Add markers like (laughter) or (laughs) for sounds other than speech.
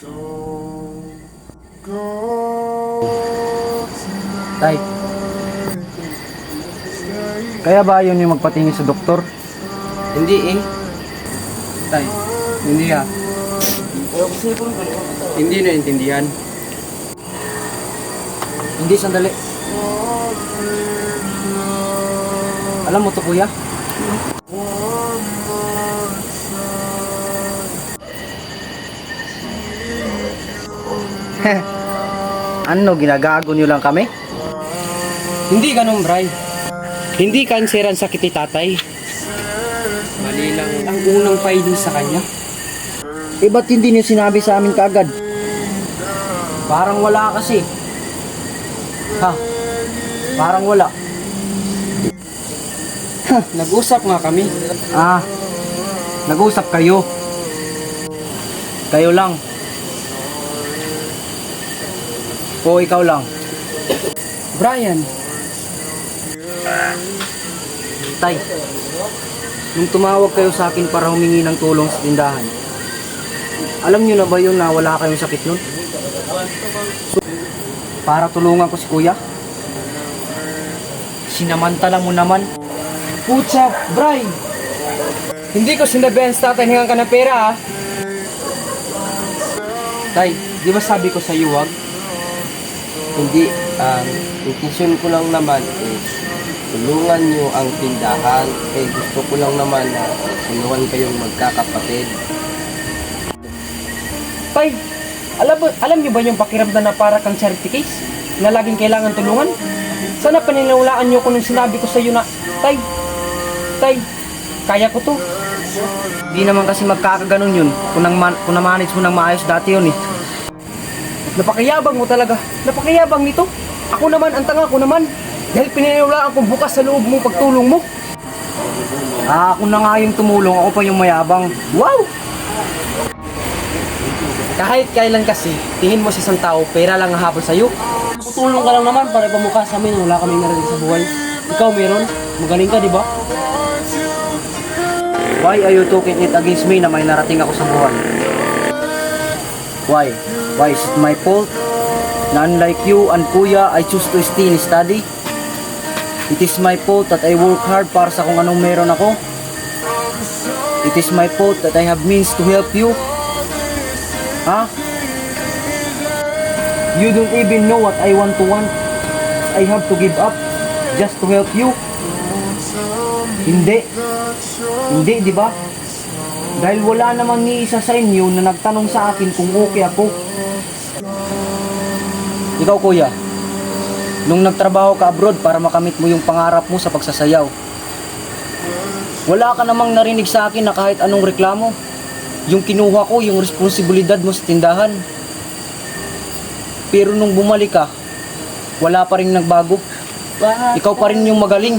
Tay. Kaya ba yun yung magpatingin sa doktor? Hindi eh. Tay, hindi ah. Hindi na intindihan. Hindi, sandali. Alam mo to, kuya? (laughs) ano, ginagago niyo lang kami? Hindi ganun, Bray. Hindi cancer ang sakit ni tatay. Mali lang ang unang finding sa kanya. Eh, ba't hindi niyo sinabi sa amin kaagad? Parang wala kasi. Ha? Parang wala. Nag-usap nga kami. Ah, nag-usap kayo. Kayo lang. O ikaw lang. Brian, Tay, nung tumawag kayo sa akin para humingi ng tulong sa tindahan, alam niyo na ba yun na wala kayong sakit nun? So, para tulungan ko si kuya? Sinamantala mo naman. Putsa, Bray! Hindi ko sinabihan sa tatay hingan ka ng pera ah. Tay, di ba sabi ko sa iyo wag? Hindi, ang intention ko lang naman is tulungan nyo ang tindahan. Eh gusto ko lang naman na tulungan kayong magkakapatid. Tay, alam, ba, alam niyo ba yung pakiramdam na para kang charity case? Na laging kailangan tulungan? Sana paniniwalaan niyo ko nung sinabi ko sa iyo na, Tay, Tay, kaya ko to. Di naman kasi magkakaganon yun kung, nang man, kung na-manage mo ng maayos dati yun eh. Napakayabang mo talaga. Napakayabang nito. Ako naman, ang tanga ko naman. Dahil pininiwalaan kong bukas sa loob mo pagtulong mo. Ah, ako na nga yung tumulong, ako pa yung mayabang. Wow! Kahit kailan kasi, tingin mo sa isang tao, pera lang ang habol sa'yo. Tutulong ka lang naman para ipamukha sa amin, wala kaming narinig sa buhay. Ikaw meron, magaling ka, di ba? Why are you taking it against me na may narating ako sa buhay? Why? Why is it my fault? Na unlike you and kuya, I choose to and study? It is my fault that I work hard para sa kung anong meron ako? It is my fault that I have means to help you? Ha? You don't even know what I want to want. I have to give up just to help you. Hindi. Hindi, di ba? Dahil wala namang ni isa sa inyo na nagtanong sa akin kung okay ako. Ikaw kuya, nung nagtrabaho ka abroad para makamit mo yung pangarap mo sa pagsasayaw, wala ka namang narinig sa akin na kahit anong reklamo. Yung kinuha ko, yung responsibilidad mo sa tindahan. Pero nung bumalik ka, wala pa rin nagbago. Ikaw pa rin yung magaling.